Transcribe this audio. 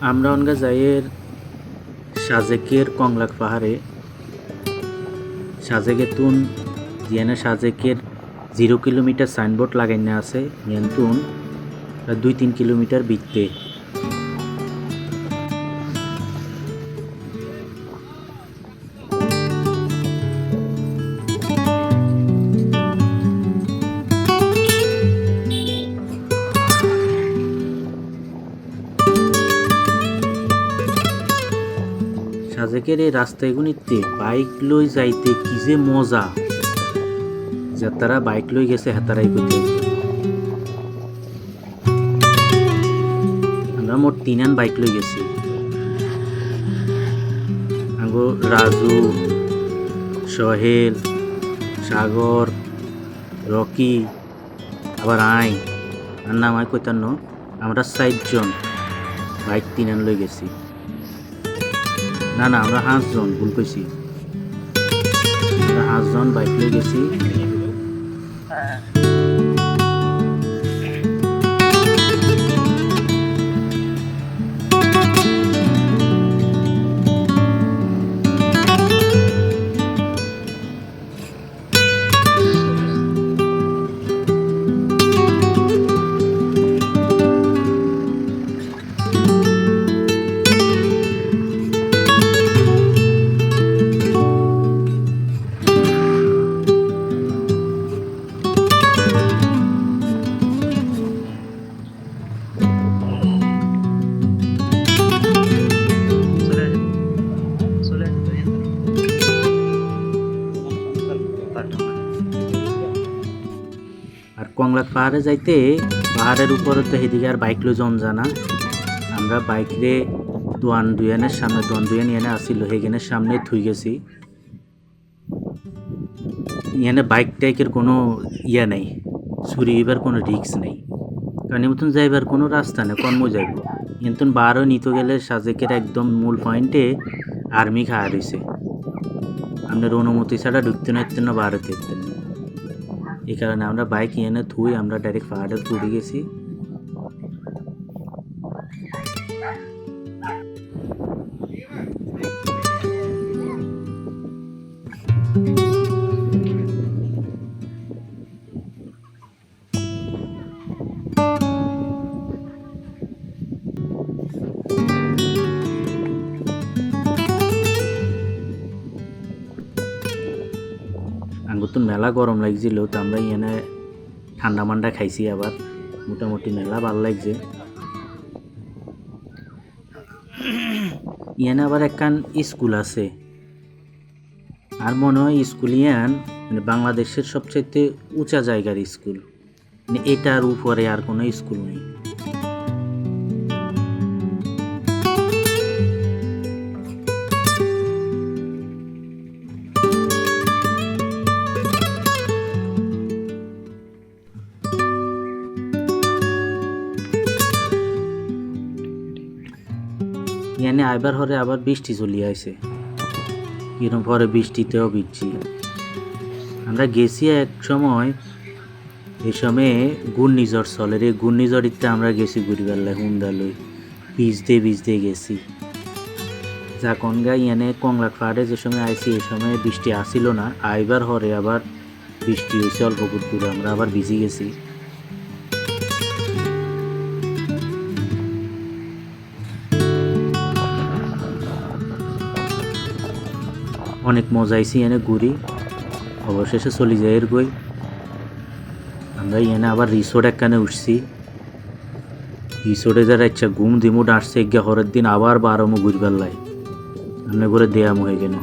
আমরা অনগা যাইয়ের সাজেকের কংলাক পাহাড়ে সাজেকে তুন জিয়ানে সাজেকের জিরো কিলোমিটার সাইনবোর্ড লাগাইনে আছে ইয়ান তুন দুই তিন কিলোমিটার বিকতে সাজেকের এই রাস্তাগুলিতে বাইক লই যাইতে কি যে মজা। যাতারা বাইক লই গেছে হেতারাই করতে আমরা মোট তিনান বাইক লই গেছি। আঙ্গো রাজু সোহেল সাগর রকি আবার আই। আর নাম আয় কইতান্ন আমরা ষাটজন বাইক তিনান লই গেছি। না না আমরা হাঁসজন ভুল কইছি। আমরা হাঁসজন বাইক নিয়ে গেছি। আর কংলাক পাহাড়ে যাইতে পাহাড়ের উপরে তো সেদিকে আর বাইক লই জন জানা আমরা বাইক রে দোয়ান দুয়ানের সামনে, দোয়ান দুয়ান ইয়ানে আসিল সেখানের সামনে থুই গেছি। ইয়ানে বাইক টাইকের কোনো ইয়া নেই চুরি এবার কোনো রিক্স নেই। কারণ মতন যাইবার কোনো রাস্তা নেই, কর্ম যাইব। কিন্তু বারো নিতে গেলে সাজেকের একদম মূল পয়েন্টে আর্মি খাওয়া রয়েছে আপনার অনুমতি ছাড়া ঢুকতে না না বারোতে না এই কারণে আমরা বাইক এনে থুই আমরা ডাইরেক্ট পাহাড়ে তুলে গেছি আঙ্গুর তো মেলা গরম লাগছিল, তো আমরা এনে ঠান্ডা মান্ডা খাইছি আবার। মোটামুটি মেলা ভালো লাগছে। ইয়ানে আবার একখান স্কুল আছে। আর মনে হয় স্কুল ইয়ান মানে বাংলাদেশের সবচাইতে উঁচা জায়গার স্কুল। মানে এটার উপরে আর কোনো স্কুল নেই। ইয়ানে আইবার হরে আবার বৃষ্টি চলিয়ে আইছে। কিরম পরে বৃষ্টিতেও ভিজছি। আমরা গেছি এক সময় এই সময়ে ঘূর্ণিঝড় চলে রে ঘূর্ণিঝড়িতে আমরা গেছি ঘুরিবার লাই হুন্দালই ভিজতে ভিজতে গেছি। যা কনগা ইয়ানে কংলাক পাহাড়ে যে সময় আইছি এই সময় বৃষ্টি আসিল না, আইবার হরে আবার বৃষ্টি হয়েছে অল্প আমরা আবার ভিজে গেছি। অনেক মজা আইসি এনে ঘুরি, অবশেষে চলি যাই এর গই আমরা এনে আবার রিসোর্ট একখানে উঠছি। রিসোর্টে যারা ইচ্ছা ঘুম দিমু ডাঁটছে গিয়া হরের দিন আবার বারমু ঘুরবার লাই। আমরা করে দেয়া হয়ে গেল